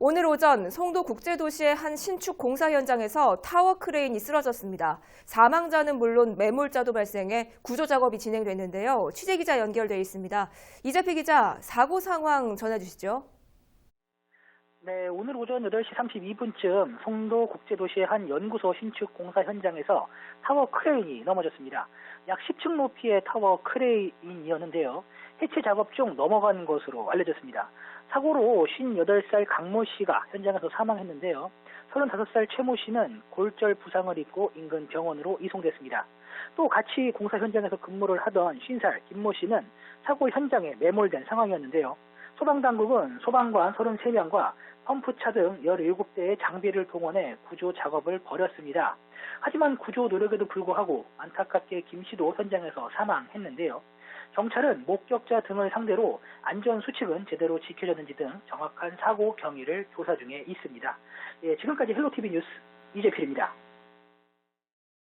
오늘 오전 송도 국제도시의 한 신축 공사 현장에서 타워 크레인이 쓰러졌습니다. 사망자는 물론 매몰자도 발생해 구조 작업이 진행됐는데요. 취재 기자 연결돼 있습니다. 이재필 기자, 사고 상황 전해 주시죠. 네, 오늘 오전 8시 32분쯤 송도 국제도시의 한 연구소 신축 공사 현장에서 타워 크레인이 넘어졌습니다. 약 10층 높이의 타워 크레인이었는데요. 해체 작업 중 넘어간 것으로 알려졌습니다. 사고로 58살 강모 씨가 현장에서 사망했는데요. 35살 최모 씨는 골절 부상을 입고 인근 병원으로 이송됐습니다. 또 같이 공사 현장에서 근무를 하던 50살 김모 씨는 사고 현장에 매몰된 상황이었는데요. 소방당국은 소방관 33명과 펌프차 등 17대의 장비를 동원해 구조 작업을 벌였습니다. 하지만 구조 노력에도 불구하고 안타깝게 김 씨도 현장에서 사망했는데요. 경찰은 목격자 등을 상대로 안전 수칙은 제대로 지켜졌는지 등 정확한 사고 경위를 조사 중에 있습니다. 예, 지금까지 헬로티비 뉴스 이재필입니다.